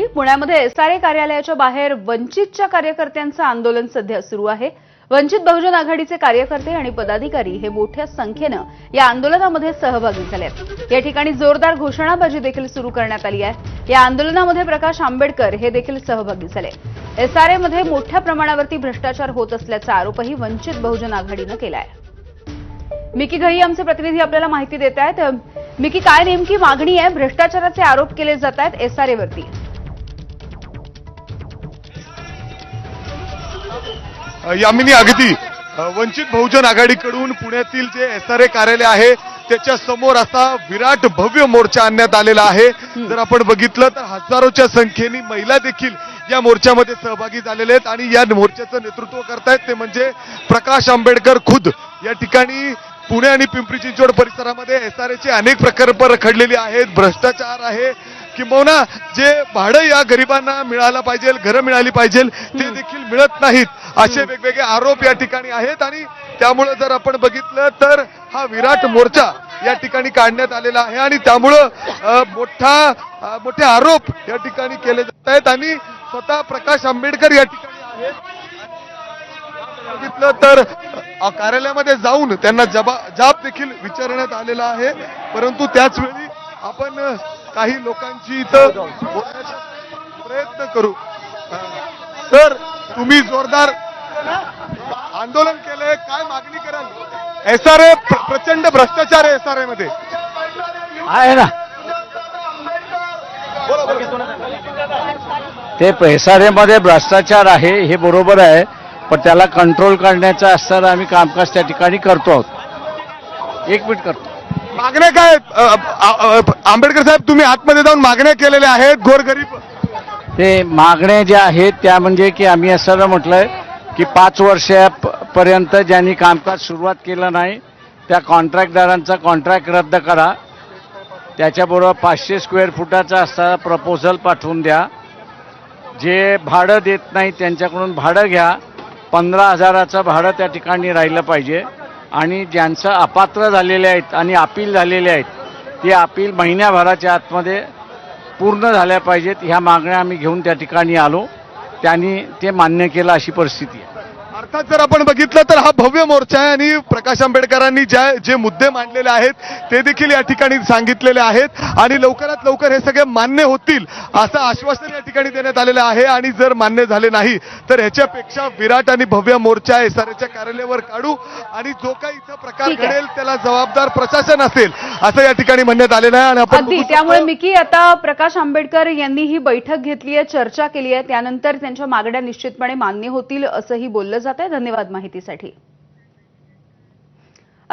पाहिली पुण्यामध्ये एसआरए कार्यालयाच्या बाहेर वंचितच्या कार्यकर्त्यांचं आंदोलन सध्या सुरू आहे. वंचित बहुजन आघाडीचे कार्यकर्ते आणि पदाधिकारी हे मोठ्या संख्येनं या आंदोलनामध्ये सहभागी झाले या ठिकाणी जोरदार घोषणाबाजी देखील सुरू करण्यात आली आहे. या आंदोलनामध्ये प्रकाश आंबेडकर हे देखील सहभागी झाले. एसआरए मध्ये मोठ्या प्रमाणावरती भ्रष्टाचार होत असल्याचा आरोपही वंचित बहुजन आघाडीनं केला आहे मिकी घई आमचे प्रतिनिधी आपल्याला माहिती देत आहेत. मिकी काय नेमकी मागणी आहे? भ्रष्टाचाराचे आरोप केले जात आहेत एसआरए यामिनी अगदी. वंचित बहुजन आघाडीकडून पुण्यातील जे एस आर ए कार्यालय आहे त्याच्यासमोर असा विराट भव्य मोर्चा आणण्यात आलेला आहे. जर आपण बघितलं तर हजारोच्या संख्येने महिला देखील या मोर्चामध्ये सहभागी झालेले आहेत आणि या मोर्चाचं नेतृत्व करतायत. ते म्हणजे प्रकाश आंबेडकर खुद. या ठिकाणी पुणे आणि पिंपरी चिंचवड परिसरामध्ये एस आर एचे अनेक प्रकल्प रखडलेले आहेत. भ्रष्टाचार आहे. किंबहुना जे भाडं या गरिबांना मिळालं पाहिजे घरं मिळाली पाहिजे ते देखील मिळत नाहीत. असे वेगवेगळे आरोप या ठिकाणी आहेत आणि त्यामुळं जर आपण बघितलं तर हा विराट मोर्चा या ठिकाणी काढण्यात आलेला आहे आणि त्यामुळं मोठा मोठे आरोप या ठिकाणी केले जात आहेत आणि स्वतः प्रकाश आंबेडकर या ठिकाणी आहेत. बघितलं तर कार्यालयामध्ये जाऊन त्यांना जबा जाब देखील विचारण्यात आलेला आहे. परंतु त्याच वेळी आपण काही लोकांची इथं बोलण्याचा प्रयत्न करू. तर तुम्ही जोरदार आंदोलन केलंय काय मागणी कराल? एस आर ए प्रचंड भ्रष्टाचार आहे एस आर ए मध्ये. आहे ना. ते बोला. ते एसआरए मध्ये भ्रष्टाचार आहे हे बरोबर आहे पण त्याला कंट्रोल करण्याचं असताना आम्ही कामकाज त्या ठिकाणी करतो आहोत. एक मिनिट करतो. मागण्या काय? आहेत? आंबेडकर साहेब तुम्ही आतमध्ये जाऊन मागण्या केलेल्या आहेत गोरगरीब ते मागण्या ज्या आहेत त्या म्हणजे की आम्ही असं म्हटलंय की पाच वर्षापर्यंत ज्यांनी कामकाज सुरुवात केलं नाही त्या कॉन्ट्रॅक्टदारांचा कॉन्ट्रॅक्ट रद्द करा. त्याच्याबरोबर पाचशे स्क्वेअर फुटाचा असणारा प्रपोजल पाठवून द्या. जे भाडं देत नाही त्यांच्याकडून भाडं घ्या. पंधरा हजाराचं भाडं त्या ठिकाणी राहिलं पाहिजे. आणि ज्यांचं अपात्र झालेले आहेत आणि अपील झालेले आहेत ते अपील महिन्याभराच्या आतमध्ये पूर्ण झाल्या पाहिजेत. ह्या मागण्या आम्ही घेऊन त्या ठिकाणी आलो. त्यांनी ते मान्य केलं अशी परिस्थिती आहे. अर्थात जर आपण बघितलं तर हा भव्य मोर्चा आहे आणि प्रकाश आंबेडकरांनी ज्या जे मुद्दे मांडलेले आहेत ते देखील या ठिकाणी सांगितलेले आहेत. आणि लवकरात लवकर हे सगळे मान्य होतील असं आश्वासन या ठिकाणी देण्यात आलेलं आहे. आणि जर मान्य झाले नाही तर ह्याच्यापेक्षा विराट आणि भव्य मोर्चा एस आर कार्यालयावर काढू. आणि जो काही इथं प्रकार आहे. घडेल त्याला जबाबदार प्रशासन असेल असं या ठिकाणी म्हणण्यात आलेलं आहे. आणि आपण त्यामुळे मिकी आता प्रकाश आंबेडकर यांनी ही बैठक घेतली आहे चर्चा केली आहे. त्यानंतर त्यांच्या मागण्या निश्चितपणे मान्य होतील असंही बोललं जात आहे. धन्यवाद माहितीसाठी.